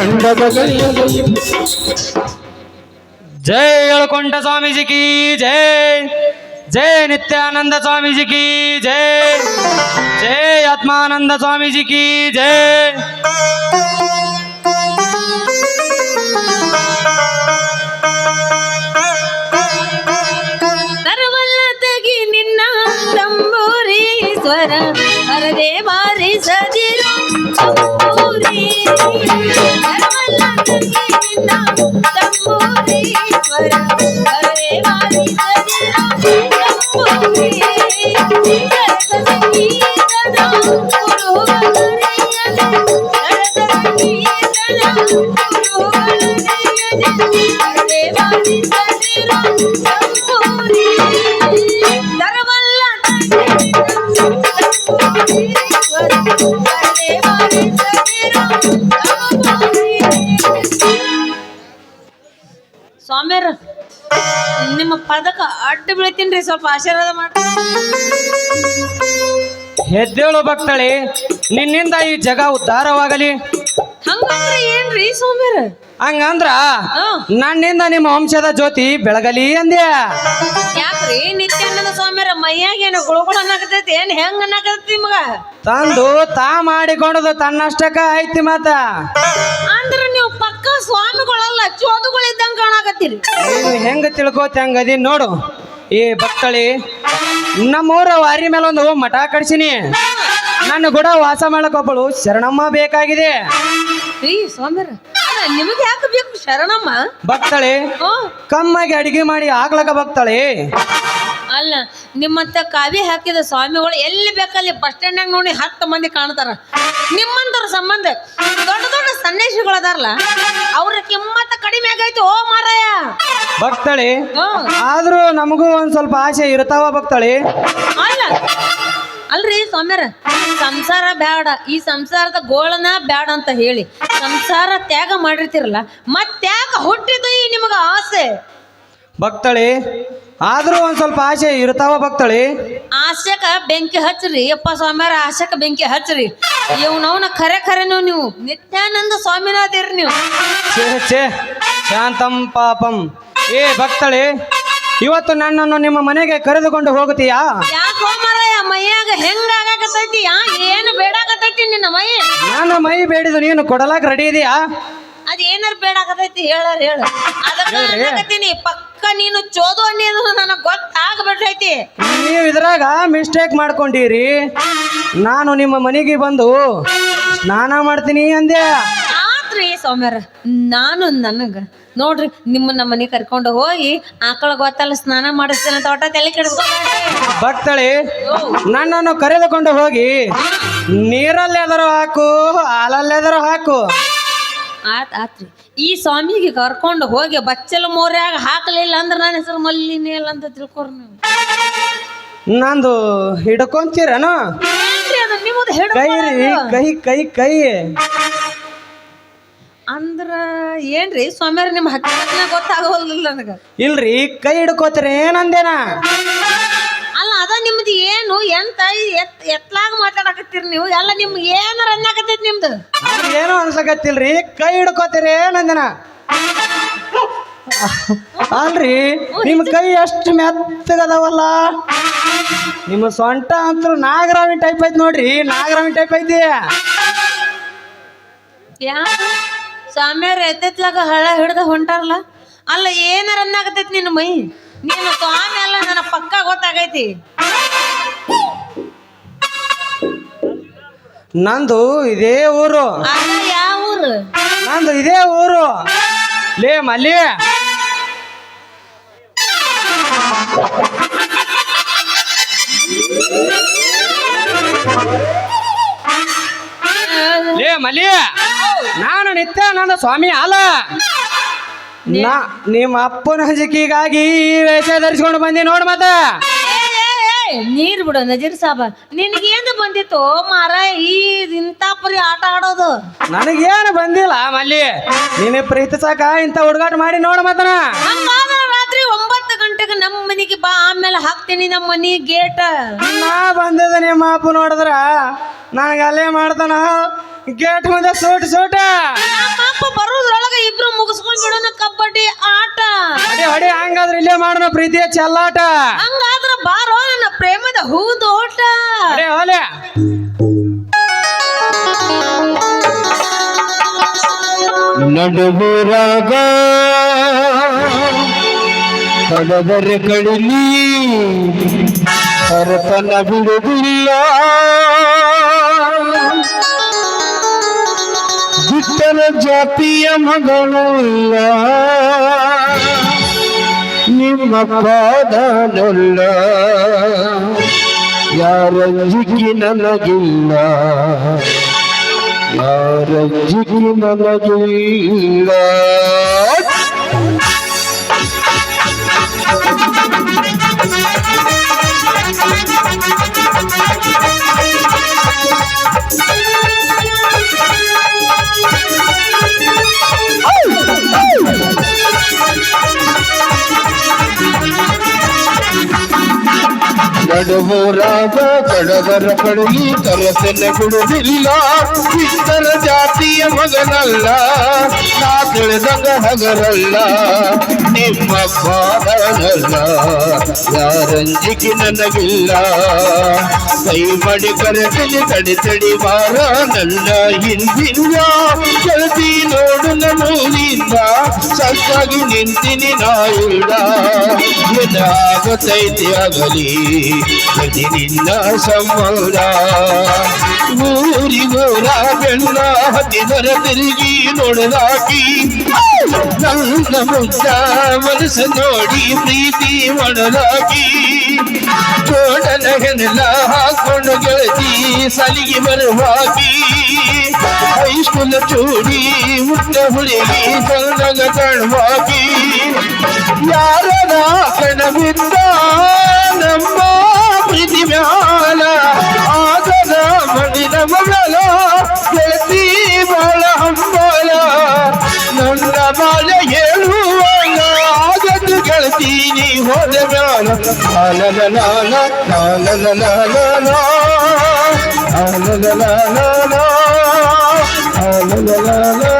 ಕೈಯಲ್ಲಿ ಜೈ ಸ್ವಾಮೀಜಿ ಕೀ ಜೈ ಜೈ ನಿತ್ಯಾನಂದ ಸ್ವಾಮೀಜಿ ಕೀ ಜೈ ಜೈ ಆತ್ಮಾನಂದ ಸ್ವಾಮೀಜಿ ಕೀ ಜೈ. ಸರ್ವಲ್ಲ ತಗಿ ನಿನ್ನ ತಂಬೂರೀಶ್ವರ ಹರದೇ ಬಾರಿಸದಿರು ತಂಬೂರಿ Bye. ಸ್ವಾಮ್ಯಾರ ನಿಮ್ಮ ಪದಕ ಅಡ್ಡ ಬೀಳ್ತೀನಿ ಸ್ವಲ್ಪ ಆಶೀರ್ವಾದ ಮಾಡಿ. ಹೆದ್ದೇಳು ಭಕ್ತಳಿ ನಿನ್ನಿಂದ ಈ ಜಗ ಉದ್ಧಾರವಾಗಲಿ. ಹಂಗಂದ್ರೆ ಏನ್ರಿ ಸ್ವಾಮ್ಯಾರ ಹಂಗಂದ್ರ. ನನ್ನಿಂದ ನಿಮ್ಮ ವಂಶದ ಜ್ಯೋತಿ ಬೆಳಗಲಿ ಅಂದ್ಯ? ಯಾಕ್ರಿ? ನಿತ್ಯಾನಂದ ಸ್ವಾಮಿಯರ ಮೈಯಾಗ ಏನು ಗುಳುಗುಳ ಅನ್ನಕತೈತಿ ಏನ್ ಹೆಂಗ್ ಅನ್ನಕತೈತಿ ನಿಮಗ? ತಂದು ತಾ ಮಾಡಿಕೊಂಡದು ತನ್ನಷ್ಟಕ್ಕ ಐತಿ ಮಾತ. ಅಂದ್ರ ನೀವು ಪಕ್ಕ ಸ್ವಾಮಿಗಳಲ್ಲ ಚೋದುಗಳಿದ್ದಂಗ ಕಾಣಕತ್ತೀರಿ. ನೀನು ಹೆಂಗ ತಿಳ್ಕೋತ ಹಂಗದಿ ನೋಡು. ಈ ಭಕ್ತಳಿ ನಮ್ಮೂರ ವಾರಿ ಮೇಲೆ ಒಂದು ಮಠ ಕಡಿಸಿನಿ ನನ್ನ ಗುಡ ವಾಸ ಮಾಡಕೊಬ್ಬಳು ಶರಣಮ್ಮ ಬೇಕಾಗಿದೆ. ರೀ ನಿಮಗೆ ಯಾಕೆ ಬೇಕು ಶರಣಮ್ಮ? ಭಕ್ತಳಿ ಕಮ್ಮಾಗಿ ಅಡಿಗೆ ಮಾಡಿ ಆಗ್ಲಕ ಭಕ್ತಳಿ. ಅಲ್ಲ ನಿಮ್ಮಂತ ಕಾವಿ ಹಾಕಿದ ಸ್ವಾಮಿಗಳು ಎಲ್ಲಿ ಬೇಕಲ್ಲಿ ಬಸ್ ಸ್ಟ್ಯಾಂಡ್ನಾಗ ನೋಡಿ ಹತ್ತು ಮಂದಿ ಕಾಣ್ತಾರ. ನಿಮ್ಮಂತರ ಸಂಬಂಧ ದೊಡ್ಡ ದೊಡ್ಡ ಸನ್ಯಾಸಿಗಳು ಅದಾರಲ್ಲ ಅವ್ರ ಕಿಮ್ಮತ್ತ ಕಡಿಮೆ ಆಗೈತಿ ಓ ಮಾರಾಯ. ಭಕ್ತಳಿ. ಆದ್ರೂ ನಮಗೂ ಒಂದ್ ಸ್ವಲ್ಪ ಆಸೆ ಇರ್ತಾವ ಭಕ್ತಳಿ? ಅಲ್ಲ ಅಲ್ರಿ ಸ್ವಾಮ್ಯಾರ ಸಂಸಾರ ಬೇಡ ಈ ಸಂಸಾರದ ಗೋಳನ ಬೇಡ ಅಂತ ಹೇಳಿ ಸಂಸಾರ ತ್ಯಾಗ ಮಾಡಿರ್ತಿರಲ್ಲ ಮತ್ತ್ಯಾಕ ಹುಟ್ಟಿದ್ದು ಈ ನಿಮಗ ಆಸೆ. ಭಕ್ತಳಿ ಆದ್ರೂ ಒಂದ್ ಸ್ವಲ್ಪ ಆಸೆ ಇರ್ತಾವ ಭಕ್ತಳಿ? ಆಶಕ ಬೆಂಕಿ ಹಚ್ಚ್ರಿ. ಯಪ್ಪ ಸ್ವಾಮ್ಯಾರ ಆಶಕ ಬೆಂಕಿ ಹಚ್ಚ್ರಿ. ಇವನವನ ಖರೆ ಖರೆನು ನೀವು? ನಿತ್ಯಾನಂದ ಸ್ವಾಮಿನಾದಿರಿ ನೀವು. ಛೇ ಛೇ ಶಾಂತಂ ಪಾಪಂ. ಏ ಭಕ್ತಳಿ ಇವತ್ತು ನನ್ನನ್ನು ನಿಮ್ಮ ಮನೆಗೆ ಕರೆದುಕೊಂಡು ಹೋಗುತ್ತೀಯಾ? ಯಾಕೆ ಮಾರಾಯ ಮೈಯಾಗ ಹೆಂಗ ಆಗಾಕತೈತಿ ಯಾ ಏನು ಬೇಡಾಕತೈತಿ ನಿನ್ನ ಮೈ? ನಾನು ಮೈ ಬೇಡಿದು ನೀನು ಕೊಡಲಾಕ ರೆಡಿ ಇದೆಯಾ? ಅದ ಏನಾರ ಬೇಡಾಕತೈತಿ ಹೇಳಾರ ಹೇಳು. ಅದಕ್ಕೆ ಪಕ್ಕ ನೀನು ಚೋದು ಅನ್ನಿ ಅನ್ನೋದು ನನಗೆ ಗೊತ್ತಾಗ್ಬಿಟ್ಟೈತಿ ನೀವು ಇದ್ರಾಗ ಮಿಸ್ಟೇಕ್ ಮಾಡ್ಕೊಂಡಿರಿ. ನಾನು ನಿಮ್ಮ ಮನೆಗೆ ಬಂದು ಸ್ನಾನ ಮಾಡ್ತೀನಿ ಅಂದೆ ಆತ್ರಿ ಸೌಮ್ಯರ ನಾನು ನನಗ ನೋಡ್ರಿ ನಿಮ್ಮನ್ನ ಮನೆ ಕರ್ಕೊಂಡು ಹೋಗಿ ಆಕಳ ಗೊತ್ತಲ್ಲ ಸ್ನಾನ ಮಾಡಿಸ್ತೇನೆ ಅಂತ ಒಟ್ಟ ತಲೆ ಕೆಡಿಸ್ಕೊಂಡ್ರಿ ಭಕ್ತಳಿ ನನ್ನನ್ನು ಕರೆದುಕೊಂಡು ಹೋಗಿ ನೀರಲ್ಲೆದರು ಹಾಕು ಹಾಲಲ್ಲೆದರು ಹಾಕು. ಆತ್ ಆತ್ರಿ. ಈ ಸ್ವಾಮಿಗೆ ಕರ್ಕೊಂಡು ಹೋಗಿ ಬಚ್ಚಲ ಮೋರ್ಯಾಗ ಹಾಕಲಿಲ್ಲ ಅಂದ್ರೆ ನನ್ನ ಹೆಸರು ಮಲ್ಲಿನೇ ಇಲ್ಲ ಅಂತ ತಿಳ್ಕೊರಿ ನೀವು. ನಂದು ಹಿಡ್ಕೊಂತೀರೇನು? ಏನ್ರಿ ಅದು? ನಿಮ್ಮದು ಕೈ ರೀ ಕೈ ಕೈ ಕೈ. ಅಂದ್ರ ಏನ್ರಿ? ಸ್ವಾಮಿಯವ್ರ ನಿಮ್ಮ ಹಕ್ಕಿನ ಗೊತ್ತಾಗೋಲ್ಲ ನನಗೆ. ಇಲ್ರಿ ಕೈ ಹಿಡ್ಕೋತೀರಿ ಏನಂದೇನ ನಿಮ್ದು ಏನು ಎಂತ ಎತ್ ಎತ್ಲಾಗ ಮಾತಾಡಕತ್ತೀರಿ ನೀವು? ಎಲ್ಲ ನಿಮ್ಗೆ ಏನಾರ ಅನ್ನಕತ್ತೈತಿ ನಿಮ್ದು? ಏನು ಅನ್ಸಕತ್ತಿಲ್ರಿ ಕೈ ಹಿಡ್ಕೋತೀರಿ ನಂದನ. ಅಲ್ರಿ ನಿಮ್ ಕೈ ಎಷ್ಟು ಮೆತ್ತಗದವಲ್ಲ? ನಿಮ್ಮ ಸೊಂಟ ಅಂತೂ ನಾಗರಾವಿ ಟೈಪ್ ಐತಿ ನೋಡ್ರಿ ನಾಗರಾವಿ ಟೈಪ್ ಐತಿ. ಯಾ ಸ್ವಾಮಿಯವ್ರ ಎತ್ತೆತ್ಲಾಗ ಹಳ್ಳ ಹಿಡ್ದ ಹೊಂಟಾರಲ್ಲ? ಅಲ್ಲ ಏನಾರ ಅನ್ನಕತ್ತೈತಿ ನಿನ್ನ ಮೈ? ನೀನು ಸ್ವಾಮಿ ನನ್ನ ಪಕ್ಕ ಗೊತ್ತಾಗೈತಿ. ನಂದು ಇದೇ ಊರು. ಯಾವ ಊರು? ನಂದು ಇದೇ ಊರು. ಲೇ ಮಲ್ಲಿ. ಲೇ ಮಲ್ಲಿ. ನಾನು ನಿತ್ಯ ನನ್ನ ಸ್ವಾಮಿ ಅಲ್ಲ. ನಾ ನಿಮ್ಮ ಅಪ್ಪನ ಹಜಿಕಿಗಾಗಿ ಈ ವೇಷ ಧರಿಸ್ಕೊಂಡು ಬಂದಿ ನೋಡ್ ಮತ್ತ. ನೀರ್ ಬಿಡು ನಜೀರ್ ಸಾಬ. ಏನು ಬಂದಿತ್ತು? ಮಾರ ಈ ಇಂಥ ಪರಿ ಆಟ ಆಡೋದು. ನನಗೇನು ಬಂದಿಲ್ಲ ಮಲ್ಲಿ. ನೀನು ಪ್ರೀತಿಸಾಕ ಇಂಥ ಹುಡುಗಾಟ ಮಾಡಿ ನೋಡ ಮತನ ಹಂಗಾದ್ರೆ ರಾತ್ರಿ ಒಂಬತ್ತು ಗಂಟೆಗೆ ನಮ್ಮ ಮನೆಗೆ ಬಾ ಆಮೇಲೆ ಹಾಕ್ತೀನಿ ನಮ್ಮ ಮನೆ ಗೇಟ್. ನಾ ಬಂದದ ನಿಮ್ಮ ಅಪ್ಪ ನೋಡಿದ್ರ ನನಗೆ ಅಲ್ಲೇ ಮಾಡ್ತಾನ. ಗೇಟ್ ಮುಂದೆ ಸೂಟ್ ಸೂಟ. ನಮ್ಮ ಅಪ್ಪ ಇಬ್ರು ಮುಗಿಸ್ಕೊಂಡ್ ಬಿಡೋಣ ಕಬಡ್ಡಿ ಆಟ. ಅಡಿ ಅಡಿ ಹಂಗಾದ್ರೆ ಇಲ್ಲೇ ಮಾಡೋಣ ಪ್ರೀತಿಯ ಚಲ್ಲಾಟ. ಹಂಗಾದ್ರ ಬಾರೋ ನನ್ನ ಪ್ರೇಮದ ಹೂದೋಟ. ಅಡಿ ಹೋಲೆ. ನಡುಮುರಾಗ ಕಡದರೆ ಕಡಿಮೆ ಸರತನ ಬಿಡುವುದಿಲ್ಲ. ಬಿಟ್ಟರ ಜಾತಿಯ ಮಗಳಲ್ಲ ನಿಮ್ಮ ಪಾದನಲ್ಲ. ಯಾರಂಜಿಕೆ ನನಗಿಲ್ಲ. ಯಾರಂಜಿಕೆ ನನಗಿಲ್ಲ. ನಡುವೂರಾಗ ಕಡವರ ಕಡುಗಿ ಕರಸನ ಬಿಡುವುದಿಲ್ಲ ಇತರ ಜಾತಿಯ ಮಗನಲ್ಲ, ನಾ ತಿಳಿದಂಗ ಹಗರಲ್ಲ. ನಿಮ್ಮ ಪಾದನಲ್ಲ ಯಾರಂಜಿಗೆ ನನಗಿಲ್ಲ. ಕೈ ಮಾಡಿ ಕರೆಸಲಿ ತಡಿ ತಡಿ ಬಾರ ನನ್ನ ಹಿಂದಿಲ್ಲ ಗೆಳತಿ ನೋಡು ನನ್ನೂರಿಂದ. ಸಕ್ಕಾಗಿ ನಿಂತಿನಿ ನಾಯಿಡ ಆಗತೈತಿ ಆಗಲಿ. ಗತಿ ನಿನ್ನ ಊರಿ ಊರಿಗೂರ ಬೆಣ್ಣ ಹತ್ತಿದರ ತಿರುಗಿ ನೋಡಲಾಕಿ. ನನ್ನ ಮುದ್ದ ಮನಸ್ಸು ನೋಡಿ ಪ್ರೀತಿ ಕೋಡಲ ಹೆಣಲ ಹಾಕೊಂಡು ಗೆಳತಿ ಸಲಿಗೆ ಬರುವಾಗಿ ಹೈಸ್ಕೂಲ್ ಚೂಡಿ ಮುಟ್ಟ ಹುಡುಗಿ ಸಣ್ಣಗ ಕಾಣುವಾಗಿ ಯಾರದ ಕಣವಿದ್ದ ನಮ್ಮ ಪ್ರೀತಿ ಮ್ಯಾಲ ಆಗದ ಮಡಿದ ಮಗಳ ಗೆಳತಿ ಬಾಳ ಹಂಬಲ ನನ್ನ ಬಾಳ ಹೇಳುವಾಗ ಆಗದ್ದು ಗೆಳತಿ ಹೋದ ಮ್ಯಾಲ ಅಲಲಲಾಲ ಅಲಲಲಾಲ ನಾನ ಅಲಲಲಾಲ ಮಲ್ಲು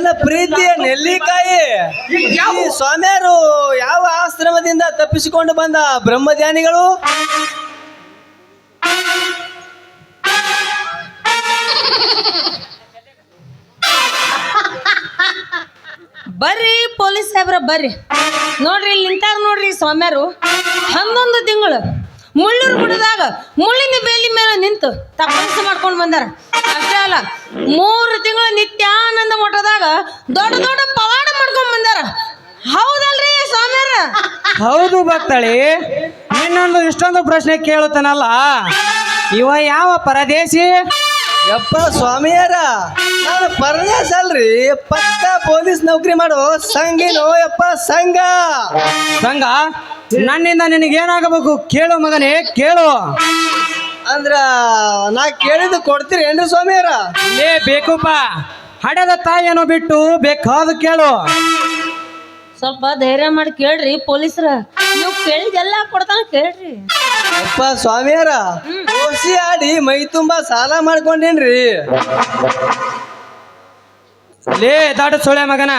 ನನ್ನ ಪ್ರೀತಿಯ ನೆಲ್ಲಿಕಾಯಿ. ಈ ಸ್ವಾಮಿಯರು ಯಾವ ಆಶ್ರಮದಿಂದ ತಪ್ಪಿಸಿಕೊಂಡು ಬಂದ ಬ್ರಹ್ಮಜ್ಞಾನಿಗಳು ಬರ್ರಿ ಪೊಲೀಸ್ ಸಾಹೇಬ್ರ, ಬರ್ರಿ. ನೋಡ್ರಿ, ಇಲ್ಲಿ ನಿಂತಾರ ನೋಡ್ರಿ ಸ್ವಾಮ್ಯಾರು. ಹನ್ನೊಂದು ತಿಂಗಳು ಮುಳ್ಳೂರು ಗುಡದಾಗ ಮುಳ್ಳಿನ ಬೇಲಿ ಮೇಲೆ ನಿಂತು ತಪಸ್ಸು ಮಾಡ್ಕೊಂಡು ಬಂದಾರ. ಅಷ್ಟೇ ಅಲ್ಲ, ಮೂರು ತಿಂಗಳು ನಿತ್ಯಾನಂದ ಮಠದಾಗ ದೊಡ್ಡ ದೊಡ್ಡ ಪವಾಡ ಮಾಡ್ಕೊಂಡ್ ಬಂದಾರ. ಹೌದಲ್ರಿ ಸ್ವಾಮಿಯರ ಹೌದು ಭಕ್ತಳಿ. ಇನ್ನೊಂದು ಇಷ್ಟೊಂದು ಪ್ರಶ್ನೆ ಕೇಳುತ್ತಾನಲ್ಲ? ಇವ ಯಾವ ಪರದೇಶಿ? ಯಪ್ಪ ಸ್ವಾಮಿಯರ ನಾನು ಪರದೇಶ ಅಲ್ರಿ. ಪಕ್ಕ ಪೊಲೀಸ್ ನೌಕರಿ ಮಾಡೋ ಸಂಗಿನೋ ಯಪ್ಪ ಸಂಘ. ಸಂಘ? ನನ್ನಿಂದ ನಿನಗೇನಾಗಬೇಕು? ಕೇಳು ಮಗನೇ ಕೇಳು. ಅಂದ್ರ ನಾ ಕೇಳಿದ್ದು ಕೊಡ್ತೀರಿ ಏನ್ರಿ ಸ್ವಾಮಿಯರ? ಏ ಬೇಕುಪ್ಪ ಹಡೆದ ತಾಯಿಯನ್ನು ಬಿಟ್ಟು ಬೇಕಾದ ಕೇಳು. ಸ್ವಲ್ಪ ಧೈರ್ಯ ಮಾಡಿ ಕೇಳ್ರಿ ಪೊಲೀಸರ. ನೀವು ಕೇಳಿದೆಲ್ಲ ಕೊಡ್ತಾನೆ ಕೇಳ್ರಿ. ಅಪ್ಪ ಸ್ವಾಮಿಯರ ಓಸಿ ಆಡಿ ಮೈ ತುಂಬಾ ಸಾಲ ಮಾಡ್ಕೊಂಡೇನ್ರಿ? ಲೇ ದಾಟ ಸೊಳೆ ಮಗನ.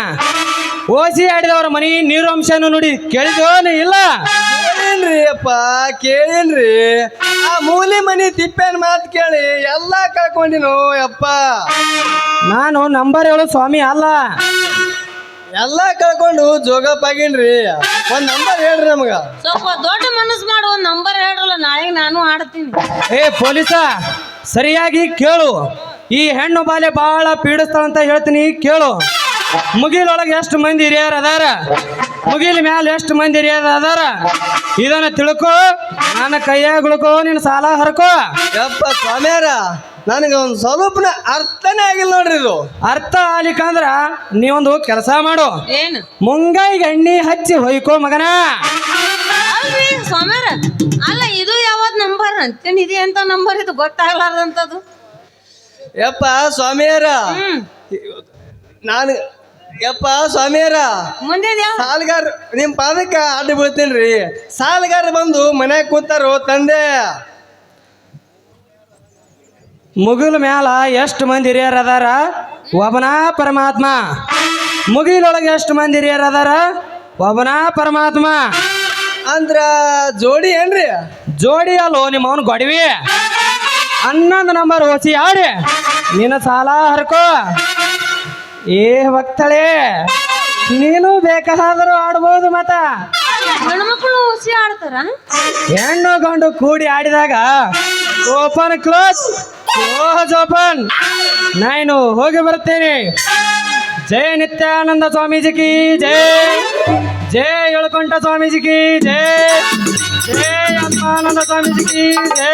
ಓಸಿ ಆಡಿದವರ ಮನಿ ಅಂಶನೂ ನೋಡಿ ಕೇಳಿದೋನು ಇಲ್ಲ. ಕೇಳೇನ್ರಿ ಅಪ್ಪ ಕೇಳೇನ್ರಿ ಆ ಮೂಲಿ ಮನಿ ತಿಪ್ಪೇನ್ ಮಾತು ಕೇಳಿ ಎಲ್ಲ ಕಳ್ಕೊಂಡಿನು ಅಪ್ಪ ನಾನು ನಂಬರ್ ಹೇಳು ಸ್ವಾಮಿ ಅಲ್ಲ. ಎಲ್ಲ ಕಳ್ಕೊಂಡು ಜೋಗಪ್ಪಾಗೇನ್ರಿ ಒಂದ್ ನಂಬರ್ ಹೇಳ್ರಿ ನಮಗ. ಸ್ವಲ್ಪ ದೊಡ್ಡ ಮನಸ್ಸು ಮಾಡು ಒಂದು ನಂಬರ್ ಹೇಳ್ರಲ್ಲ ನಾಳೆಗೆ ನಾನು ಆಡ್ತೀನಿ ಏ ಪೊಲೀಸ ಸರಿಯಾಗಿ ಕೇಳು. ಈ ಹೆಣ್ಣು ಬಾಲೆ ಬಹಳ ಪೀಡಿಸ್ತಾಳಂತ ಹೇಳ್ತೀನಿ ಕೇಳು. ಮುಗಿಲೊಳಗೆ ಎಷ್ಟು ಮಂದಿ ಹಿರಿಯರು ಅದಾರ? ಮುಗಿಲ ಮ್ಯಾಲ ಎಷ್ಟು ಮಂದಿ ಹಿರಿಯರು ಅದಾರ? ಇದನ್ನ ತಿಳ್ಕೊ ನನ್ನ ಕೈಯಾಗ ಉಳ್ಕೋ ನಿನ್ನ ಸಾಲ ಹರ್ಕೋ. ಯಪ್ಪ ಸ್ವಾಮಿಯಾರ ನನಗೆ ಒಂದು ಸ್ವಲ್ಪನ ಅರ್ಥನೇ ಆಗಿಲ್ಲ ನೋಡ್ರಿ ಇದು. ಅರ್ಥ ಆಗ್ಲಿಕ್ಕಂದ್ರ ನೀವೊಂದು ಕೆಲಸ ಮಾಡು. ಏನು? ಮುಂಗಾಯಿಗೆ ಎಣ್ಣೆ ಹಚ್ಚಿ ಹೊಯ್ಕೋ ಮಗನ. ಅಲ್ರಿ ಸ್ವಾಮ್ಯಾರ ಅಲ್ಲ ಇದು ಯಾವತ್ ನಂಬರ್? ಅಂತೇನಿದೆ ಇದೆ ಅಂತ ನಂಬರ್ ಇದು ಗೊತ್ತಾಗ್ಲಾರ್ದಂತದು ಯಪ್ಪ ಸ್ವಾಮಿಯರ ನಾನು ಯಪ್ಪ ಸ್ವಾಮಿಯರ. ಮುಂದೆ ಸಾಲ್ಗಾರ ನಿಮ್ ಪಾದಕ್ಕ ಅಡ್ಡ ಬೀಳ್ತೀನಿ ಸಾಲ್ಗಾರ ಬಂದು ಮನ್ಯಾಗ ಕೂತಾರೋ ತಂದೆ? ಮುಗಿಲ್ ಮ್ಯಾಲ ಎಷ್ಟು ಮಂದಿ ಹಿರಿಯರ್ ಅದಾರ? ಒಬ್ಬನ ಪರಮಾತ್ಮ. ಮುಗಿಲೊಳಗೆ ಎಷ್ಟು ಮಂದಿ ಹಿರಿಯರ್ ಅದಾರ? ಒಬ್ಬನ ಪರಮಾತ್ಮ. ಅಂದ್ರ ಜೋಡಿ ಏನ್ರಿ? ಜೋಡಿ ಅಲ್ಲೋ ನಿಮ್ಮ ಅವನು ಗೊಡವಿ. ಹನ್ನೊಂದು ನಂಬರ್ ಓಸಿ ಆಡಿ ನಿನ್ನ ಸಾಲ ಹರ್ಕೋ. ಏ ಭಕ್ತಳೆ ನೀನು ಬೇಕಾದರೂ ಆಡ್ಬೋದು ಮತ. ಹೆಣ್ಮಕ್ಳು ಹುಸಿ ಆಡ್ತಾರ? ಹೆಣ್ಣು ಗಂಡು ಕೂಡಿ ಆಡಿದಾಗ ಓಪನ್ ಕ್ಲೋಸ್ ಕ್ಲೋಸ್ ಓಪನ್. ನಾನು ಹೋಗಿ ಬರ್ತೇನೆ ಜಯ ನಿತ್ಯಾನಂದ ಸ್ವಾಮೀಜಿ ಕಿ ಜಯ. ಜಯ ಏಳುಕೊಂಡ ಸ್ವಾಮೀಜಿ ಕಿ ಜಯ. ಜಯ ಅಮ್ಮಾನಂದ ಸ್ವಾಮೀಜಿ ಕಿ ಜಯ.